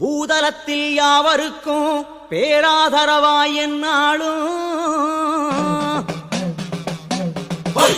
பூதலத்தில் யாவருக்கும் பேராதரவாய் என்னாலும் ஹை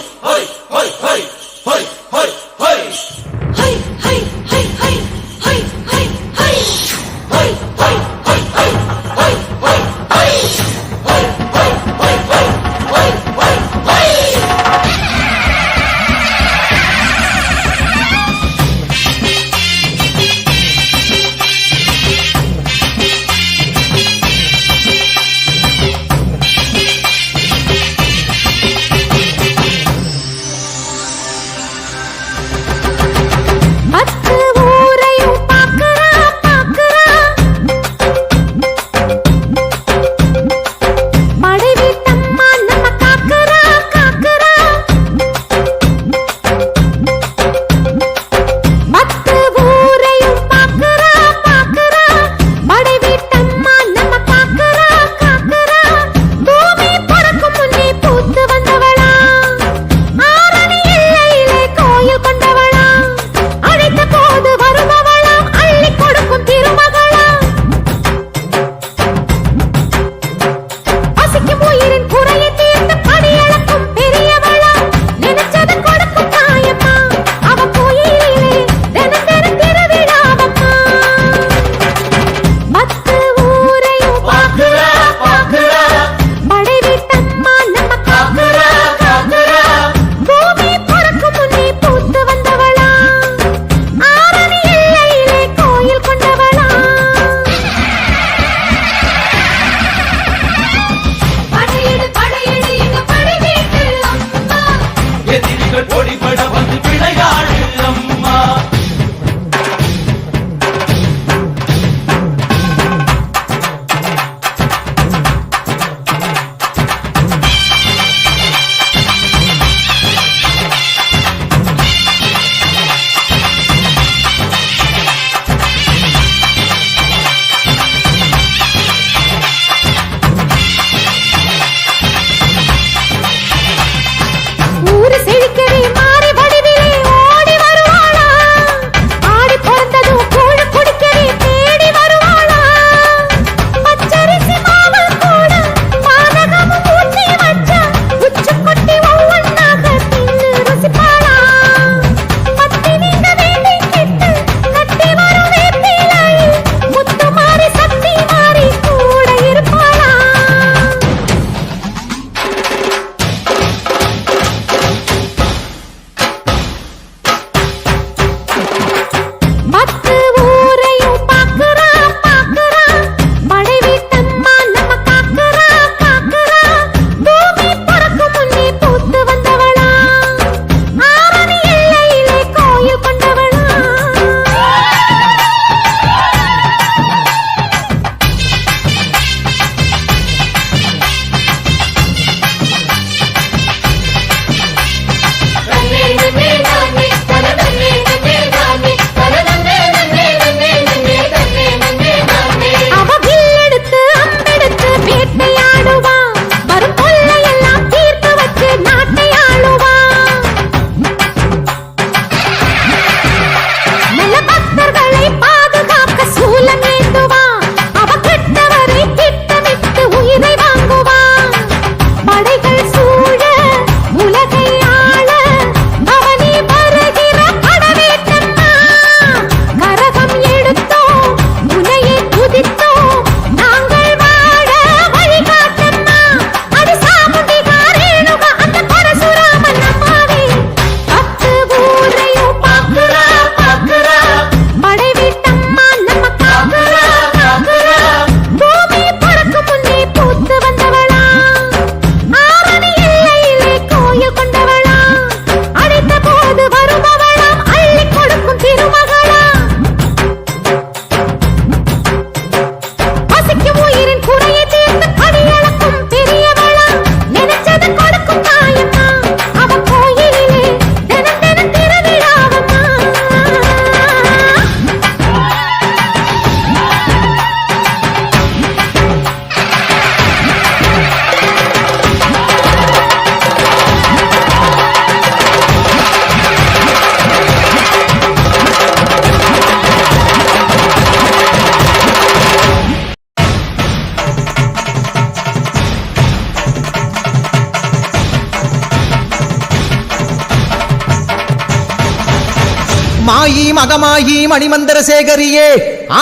அகமாகி மணிமந்திர சேகரியே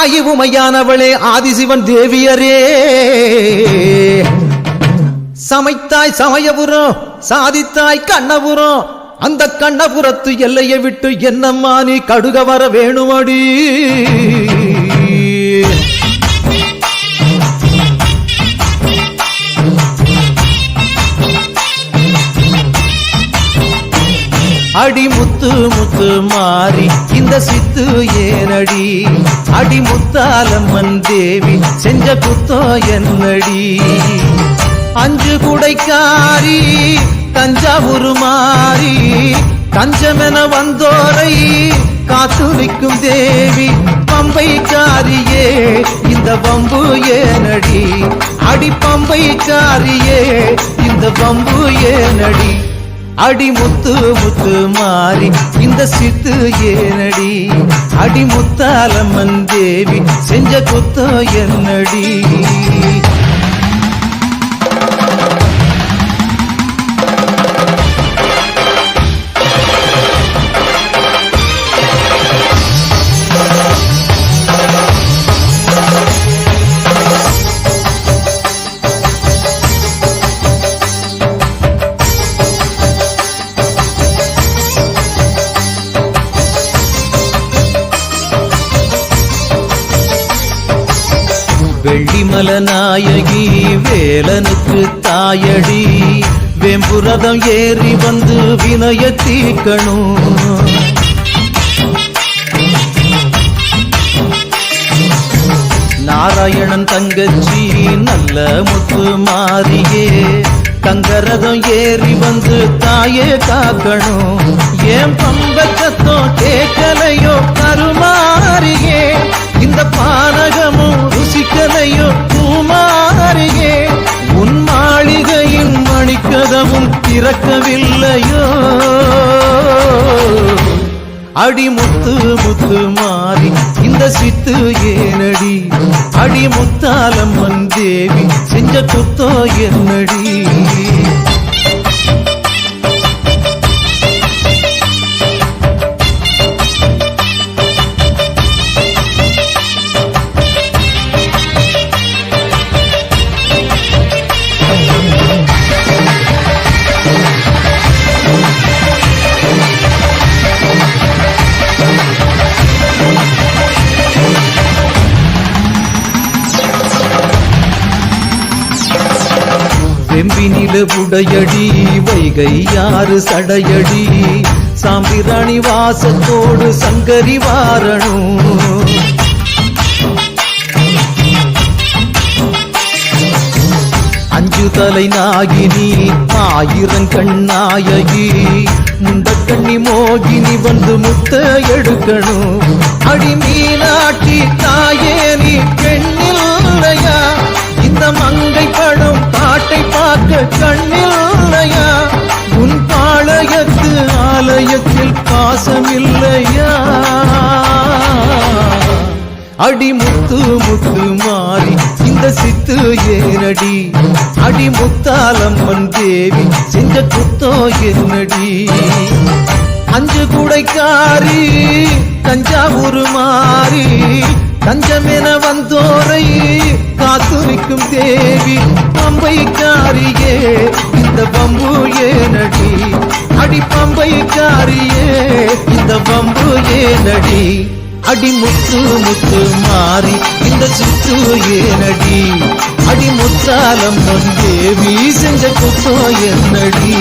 ஆயுவுமையானவளே ஆதிசிவன் தேவியரே. சமைத்தாய் சமயபுரம் சாதித்தாய் கண்ணபுரம் அந்த கண்ணபுரத்து எல்லையை விட்டு என்னம்மா நீ கடுக வர வேணுமடி? அடி முத்து முத்து மாறி இந்த சித்து ஏனடி? அடி முத்தாலம்மன் தேவி செஞ்ச குத்தோ என்னடி? அஞ்சு குடைக்காரி தஞ்சாவூர் மாறி தஞ்சமென வந்தோரை காத்து நிற்கும் தேவி பம்பைக்காரியே இந்த பம்பு ஏனடி? அடி பம்பைக்காரியே இந்த பம்பு ஏனடி? அடி முத்து முத்து மாறி இந்த சித்து ஏனடி? அடி முத்தாலம்மன் தேவி செஞ்ச குத்தோ என்னடி? வெள்ளிமல நாயகி வேலனுக்கு தாயடி. வெம்புரதம் ஏறி வந்து வினய தீக்கணும். நாராயணன் தங்கச்சி நல்ல முத்து மாறியே. தங்கரதம் ஏறி வந்து தாயே காக்கணும். ஏன் பம்பக்கத்தோ கேட்கலையோ கருமாறியே. இந்த பானகமும் ருசிக்கதையோ பூமாறியே. உன் மாளிகையின் மணிக்கதவும் திறக்கவில்லையோ. அடிமுத்து முத்து மாறி இந்த சித்து ஏனடி? அடிமுத்தாலம்மன் தேவி செஞ்ச குத்தோ என்னடி? வெம்பினில புடையடி வைகை யாறு சடையடி. சாம்பிராணி வாசத்தோடு சங்கரி வாரணும் அஞ்சு தலை நாகினி ஆயிரம் கண்ணாயகி. முண்டக்கண்ணி மோகினி வந்து முத்த எடுக்கணும். அடி மீனாட்டி தாயே நீ அடி முத்து முத்து மாறி இந்த சித்து ஏனடி? அடி முத்தாலம்மன் தேவி செஞ்ச குத்தோ என்னடி? அஞ்சு குடைக்காரி தஞ்சாவூர் மாறி தஞ்சமென வந்தோரை காத்துரிக்கும் தேவி பம்பைக்காரியே இந்த பம்பு ஏனடி? அடி பம்பைக்காரியே இந்த பம்பு ஏனடி? அடி முத்து முத்து மாறி இந்த சுத்து ஏனடி? அடி முத்தாலம் தேவி செஞ்ச குத்தோ என்னடி?